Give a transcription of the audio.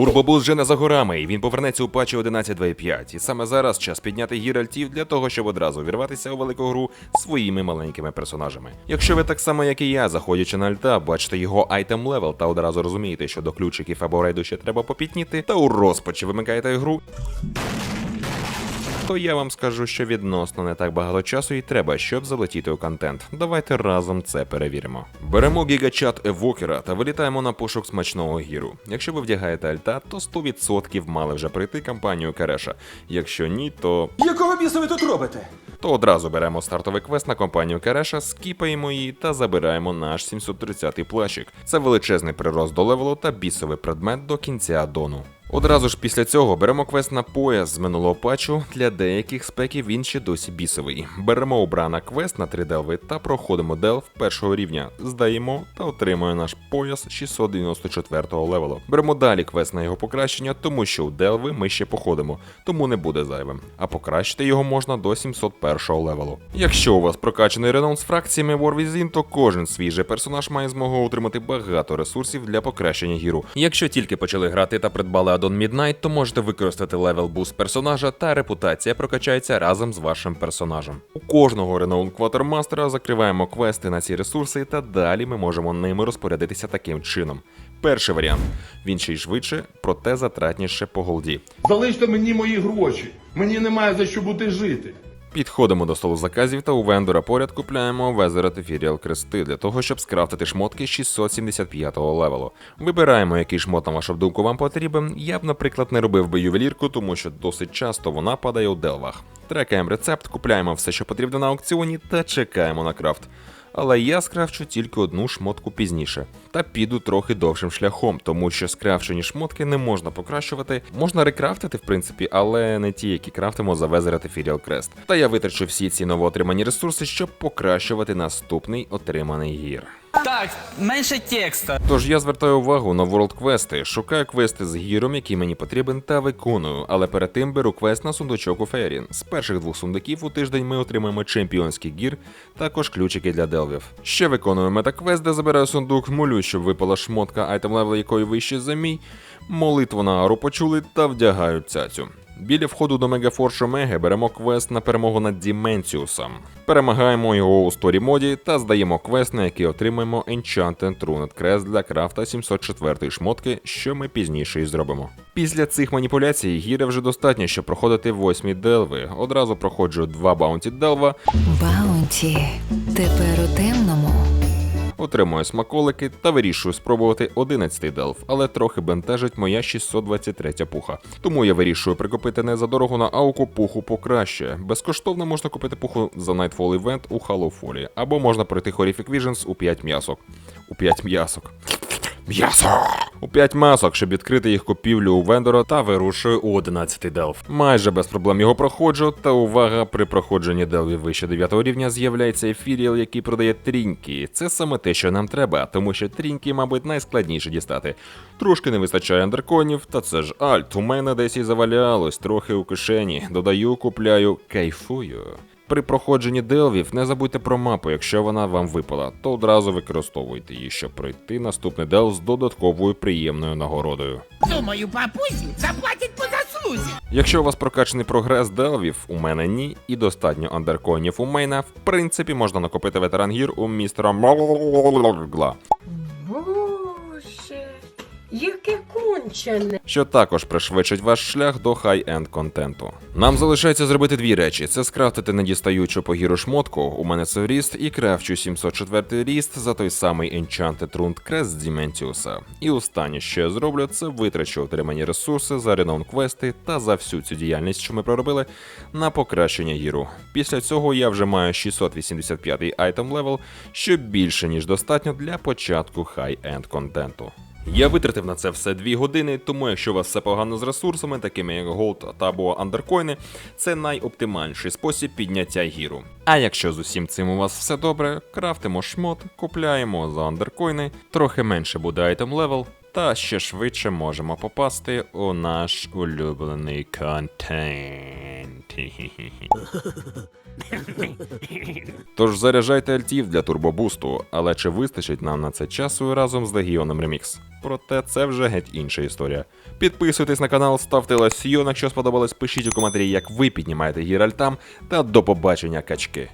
Турбобус вже не за горами, і він повернеться у патчі 11.2.5. І саме зараз час підняти гір альтів для того, щоб одразу вірватися у велику гру своїми маленькими персонажами. Якщо ви так само, як і я, заходячи на альта, бачите його айтем левел та одразу розумієте, що до ключиків або рейду ще треба попітніти, та у розпачі вимикаєте гру. То я вам скажу, що відносно не так багато часу і треба, щоб залетіти у контент. Давайте разом це перевіримо. Беремо гігачат евокера та вилітаємо на пошук смачного гіру. Якщо ви вдягаєте альта, то 100% мали вже прийти кампанію Кереша. Якщо ні, то Якого біса ви тут робите? то одразу беремо стартовий квест на компанію Кереша, скіпаємо її та забираємо наш 730 плащик. Це величезний прирост до левелу та бісовий предмет до кінця аддону. Одразу ж після цього беремо квест на пояс з минулого патчу. Для деяких спеків він ще досі бісовий. Беремо обрана квест на 3 делви та проходимо делв першого рівня, здаємо та отримуємо наш пояс 694-го левелу. Беремо далі квест на його покращення, тому що у делви ми ще походимо, тому не буде зайвим. А покращити його можна до 701-го левелу. Якщо у вас прокачаний реном з фракціями War Within, то кожен свіжий персонаж має змогу отримати багато ресурсів для покращення гіру. Якщо тільки почали грати та придбали аддон Midnight, то можете використати левел буст персонажа та репутація прокачається разом з вашим персонажем. У кожного Renown Quartermaster закриваємо квести на ці ресурси, та далі ми можемо ними розпорядитися таким чином. Перший варіант він ще й швидше, проте затратніше по голді. Залиште мені мої гроші. Мені немає за що бути жити. Підходимо до столу заказів та у вендора поряд купляємо Везера Тефіріал Крести для того, щоб скрафтити шмотки 675 левелу. Вибираємо, який шмот на вашу думку вам потрібен. Я б, наприклад, не робив би ювелірку, тому що досить часто вона падає у делвах. Трекаємо рецепт, купляємо все, що потрібно на аукціоні, та чекаємо на крафт. Але я скрафчу тільки одну шмотку пізніше. Та піду трохи довшим шляхом, тому що скрафчені шмотки не можна покращувати. Можна рекрафтити, в принципі, але не ті, які крафтимо за Везерет Фіріал Крест. Та я витрачу всі ці новоотримані ресурси, щоб покращувати наступний отриманий гір. Так, менше текста. Тож я звертаю увагу на World квести, шукаю квести з гіром, який мені потрібен, та виконую, але перед тим беру квест на сундучок у Фейрін. З перших двох сундуків у тиждень ми отримаємо чемпіонський гір, також ключики для делвів. Ще виконую метаквест, де забираю сундук, молю, щоб випала шмотка, айтем левел якої вище за мій, молитву на ару почули та вдягаю цяцю. Біля входу до Мегафорш Омеги беремо квест на перемогу над Діменціусом. Перемагаємо його у сторі моді та здаємо квест, на який отримаємо Enchanted Runed Crest для крафта 704 шмотки, що ми пізніше і зробимо. Після цих маніпуляцій гіри вже достатньо, щоб проходити восьмі делви. Одразу проходжу два баунті делва, Баунті. Тепер у темному. Отримую смаколики та вирішую спробувати 11 делв, але трохи бентежить моя 623 пуха. Тому я вирішую прикупити не за дорогу на ауку пуху покраще. Безкоштовно можна купити пуху за Nightfall Event у Халофолі, або можна пройти Horrific Visions у 5 м'ясок. У 5 м'ясок. М'ясо! У 5 масок, щоб відкрити їх купівлю у вендора та вирушую у 11 делв. Майже без проблем його проходжу, та увага, при проходженні делвів вище 9 рівня з'являється ефіріал, який продає тріньки. Це саме те, що нам треба, тому що тріньки, мабуть, найскладніше дістати. Трошки не вистачає андерконів, та це ж альт. У мене десь і завалялось, трохи у кишені. Додаю, купляю, кайфую. При проходженні делвів не забудьте про мапу, якщо вона вам випала, то одразу використовуйте її, щоб пройти наступний дел з додатковою приємною нагородою. Думаю, папусі заплатять по заслузі. Якщо у вас прокачаний прогрес делвів, у мене ні, і достатньо андерконів у мейна, в принципі, можна накопити ветеран гір у містера Мгла, яке кончене. що також пришвидшить ваш шлях до хай-енд контенту. Нам залишається зробити дві речі: це скрафтити недістаючу по гіру шмотку, у мене це ріст, і крафчу 704 ріст за той самий Enchanted Rund Crest з Діментіуса. І останнє, що я зроблю, це витрачу отримані ресурси за реном квести та за всю цю діяльність, що ми проробили, на покращення гіру. Після цього я вже маю 685 айтем левел, що більше ніж достатньо для початку хай-енд контенту. Я витратив на це все дві години, тому якщо у вас все погано з ресурсами, такими як голд та або андеркоїни, це найоптимальніший спосіб підняття гіру. А якщо з усім цим у вас все добре, крафтимо шмот, купляємо за андеркоїни, трохи менше буде айтем левел, та ще швидше можемо попасти у наш улюблений контент. Тож заряджайте альтів для турбобусту, але чи вистачить нам на це часу разом з Легіоном Ремікс? Проте це вже геть інша історія. Підписуйтесь на канал, ставте лайк, якщо сподобалось, пишіть у коментарі, як ви піднімаєте гіральтам, та до побачення, качки.